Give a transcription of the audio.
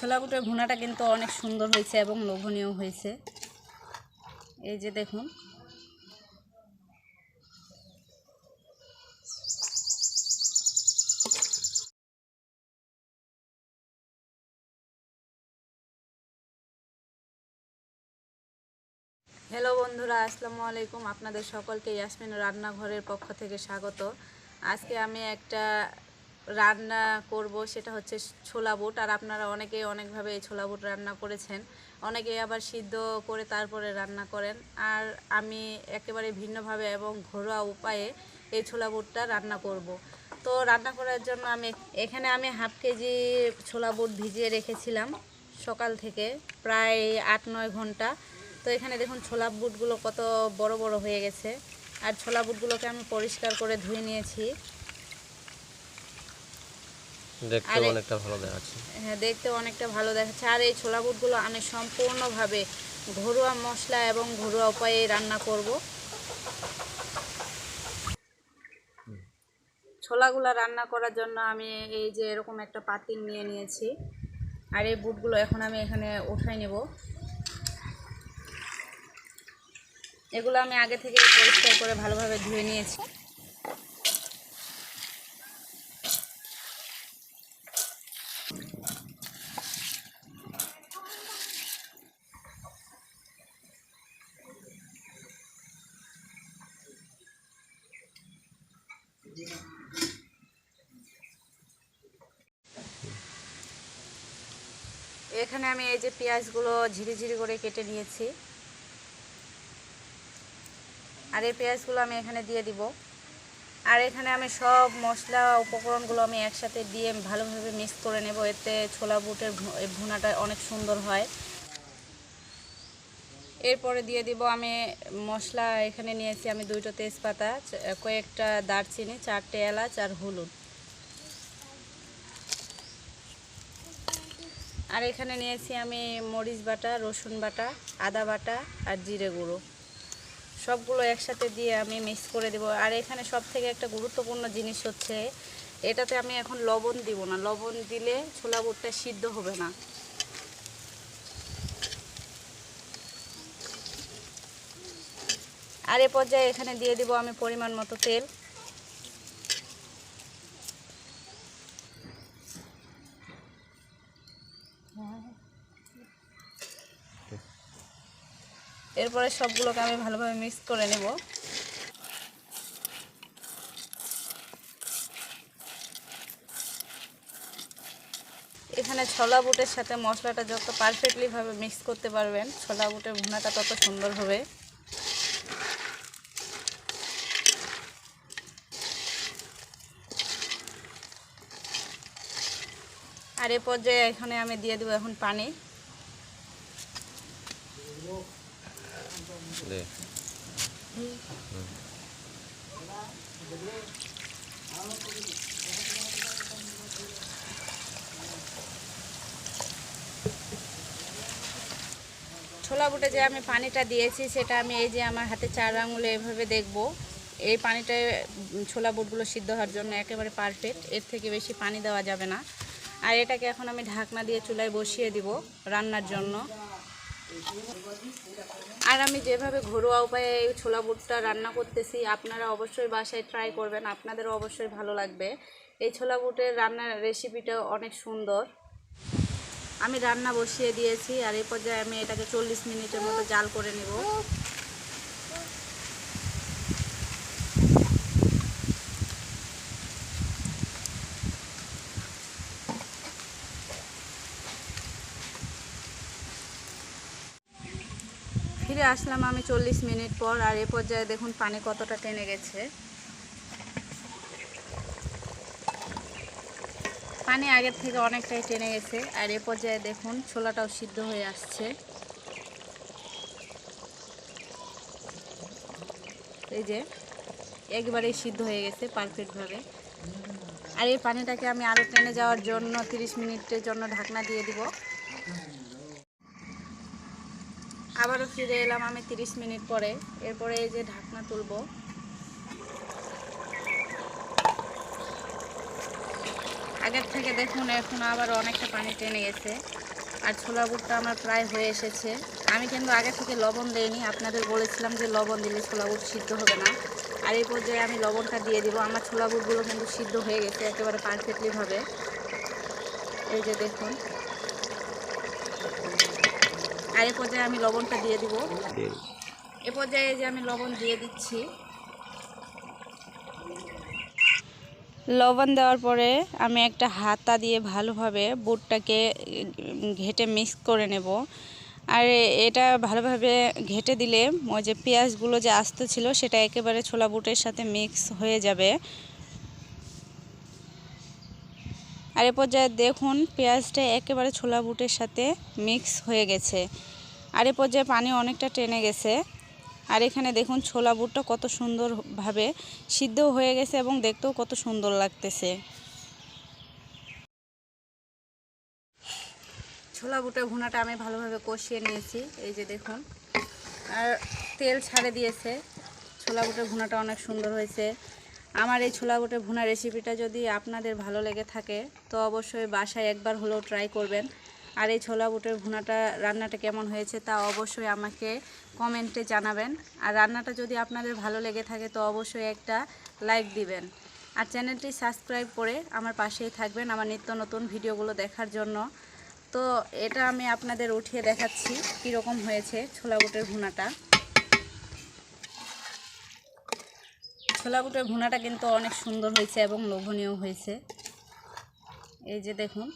ছোলা বুটের ভুনাটা কিন্তু অনেক সুন্দর হয়েছে এবং লোভনীয় হয়েছে। এই যে দেখুন। হ্যালো বন্ধুরা, আসসালামু আলাইকুম। আপনাদের সকলকে ইয়াসমিন রান্নাঘরের পক্ষ থেকে স্বাগত। আজকে আমি একটা রান্না করব, সেটা হচ্ছে ছোলা বুট। আর আপনারা অনেকেই অনেকভাবে এই ছোলা বুট রান্না করেছেন। অনেকেই আবার সিদ্ধ করে তারপরে রান্না করেন। আর আমি একেবারে ভিন্নভাবে এবং ঘরোয়া উপায়ে এই ছোলা বুটটা রান্না করব। তো রান্না করার জন্য আমি, এখানে আমি হাফ কেজি ছোলা বুট ভিজিয়ে রেখেছিলাম সকাল থেকে, প্রায় আট, নয় ঘণ্টা। তো এখানে দেখুন ছোলা বুটগুলো কত বড় বড় হয়ে গেছে। আর ছোলা বুটগুলোকে আমি পরিষ্কার করে ধুয়ে নিয়েছি। দেখতে অনেকটা ভালো দেখাচ্ছে। হ্যাঁ দেখতে অনেকটা ভালো দেখাচ্ছে। আর এই ছোলা বুটগুলো আমি সম্পূর্ণভাবে ঘরোয়া মশলা এবং ঘরোয়া উপায়ে রান্না করব। ছোলাগুলো রান্না করার জন্য আমি এই যে এরকম একটা পাতিল নিয়ে নিয়েছি। আর এই বুটগুলো এখন আমি এখানে উঠাই নেব। এগুলো আমি আগে থেকে পরিষ্কার করে ভালোভাবে ধুয়ে নিয়েছি। এখানে আমি এই যে পেঁয়াজগুলো ঝিরি ঝিরি করে কেটে নিয়েছি। আর এই পেঁয়াজগুলো আমি এখানে দিয়ে দিব। আর এখানে আমি সব মশলা উপকরণগুলো আমি একসাথে দিয়ে ভালোভাবে মিক্স করে নেব। এতে ছোলা বুটের ভুনাটা অনেক সুন্দর হয়। এরপরে দিয়ে দিব আমি মশলা, এখানে নিয়েছি আমি দুইটা তেজপাতা কয়েকটা দারচিনি, চারটে এলাচ আর হলুদ। আর এখানে নিয়েছি আমি মরিচ বাটা, রসুন বাটা, আদা বাটা আর জিরে গুঁড়ো। সবগুলো একসাথে দিয়ে আমি মিক্স করে দেবো। আর এখানে সব থেকে একটা গুরুত্বপূর্ণ জিনিস হচ্ছে, এটাতে আমি এখন লবণ দিব না। লবণ দিলে ছোলা বুটটা সিদ্ধ হবে না। আর এ পর্যায়ে এখানে দিয়ে দিব আমি পরিমাণ মতো তেল। এরপরে সবগুলোকে আমি ভালোভাবে মিক্স করে নেব। এখানে ছোলা বুটের সাথে মশলাটা যত পারফেক্টলি ভাবে মিক্স করতে পারবেন, ছোলা বুটের ভুনাটা তত সুন্দর হবে। আর এ পর্যায়ে এখানে আমি দিয়ে দেবো এখন পানি ছোলা বুটে যে আমি পানিটা দিয়েছি সেটা আমি এই যে আমার হাতে চার আঙুলে এভাবে দেখব। এই পানিটায় উম, ছোলা বুটগুলো সিদ্ধ হওয়ার জন্য একেবারে পারফেক্ট এর থেকে বেশি পানি দেওয়া যাবে না। আর এটাকে এখন আমি ঢাকনা দিয়ে চুলায় বসিয়ে দিব রান্নার জন্য। আর আমি যেভাবে ঘরোয়া উপায়ে এই ছোলা বুটটা রান্না করতেছি, আপনারা অবশ্যই বাসায় ট্রাই করবেন, আপনাদেরও অবশ্যই ভালো লাগবে। এই ছোলা বুটের রান্নার রেসিপিটা অনেক সুন্দর। আমি রান্না বসিয়ে দিয়েছি আর এই পর্যায়ে আমি এটাকে চল্লিশ মিনিটের মতো জাল করে নেব। ফিরে আসলাম আমি চল্লিশ মিনিট পর, আর এ পর্যায়ে দেখুন পানি কতটা টেনে গেছে। পানি আগের থেকে অনেকটাই টেনে গেছে, আর এ পর্যায়ে দেখুন ছোলাটাও সিদ্ধ হয়ে আসছে। এই যে, একবারেই সিদ্ধ হয়ে গেছে পারফেক্টভাবে। আর এই পানিটাকে আমি আরও টেনে যাওয়ার জন্য 30 মিনিটের জন্য ঢাকনা দিয়ে দিব। আবারও ফিরে এলাম আমি 30 মিনিট পরে। এরপরে এই যে ঢাকনা তুলবো। আগের থেকে দেখুন, এখন আবার অনেকটা পানি টেনে গেছে। আর ছোলা বুটটা আমার প্রায় হয়ে এসেছে। আমি কিন্তু আগে থেকে লবণ দেইনি। আপনাদের বলেছিলাম যে লবণ দিলে ছোলা বুট সিদ্ধ হবে না। আর এই পর্যায়ে আমি লবণটা দিয়ে দিব। আমার ছোলা বুটগুলো কিন্তু সিদ্ধ হয়ে গেছে একেবারে পারফেক্টলিভাবে এই যে দেখুন। আর এই পর্যায়ে আমি লবণটা দিয়ে দিব। এ পর্যায়ে যে আমি লবণ দিয়ে দিচ্ছি। লবণ দেওয়ার পরে আমি একটা হাতা দিয়ে ভালোভাবে বুটটাকে ঘেটে মিক্স করে নেব। আর এটা ভালোভাবে ঘেটে দিলে ওই যে পেঁয়াজগুলো যে আস্ত ছিল সেটা একেবারে ছোলা বুটের সাথে মিক্স হয়ে যাবে। আর এ পর্যায়ে দেখুন পেঁয়াজটা একেবারে ছোলা বুটের সাথে মিক্স হয়ে গেছে। আর এ পর্যায়ে পানি অনেকটা টেনে গেছে। আর এখানে দেখুন ছোলা বুটটা কত সুন্দরভাবে সিদ্ধ হয়ে গেছে এবং দেখতেও কত সুন্দর লাগতেছে। ছোলা বুটের ভুনাটা আমি ভালোভাবে কষিয়ে নিয়েছি, এই যে দেখুন। আর তেল ছাড়ে দিয়েছে। ছোলা বুটের ভুনাটা অনেক সুন্দর হয়েছে। আমার এই ছোলা বুটের ভুনা রেসিপিটা যদি আপনাদের ভালো লেগে থাকে, তো অবশ্যই বাসায় একবার হলেও ট্রাই করবেন। আর এই ছোলা বুটের ভুনাটা, রান্নাটা কেমন হয়েছে তা অবশ্যই আমাকে কমেন্টে জানাবেন। আর রান্নাটা যদি আপনাদের ভালো লেগে থাকে, তো অবশ্যই একটা লাইক দিবেন। আর চ্যানেলটি সাবস্ক্রাইব করে আমার পাশেই থাকবেন আমার নিত্য নতুন ভিডিওগুলো দেখার জন্য। তো এটা আমি আপনাদের উঠিয়ে দেখাচ্ছি কীরকম হয়েছে ছোলা বুটের ভুনাটা। ছোলা বুটের ভুনাটা কিন্তু অনেক সুন্দর হয়েছে এবং লোভনীয় হয়েছে। এই যে দেখুন।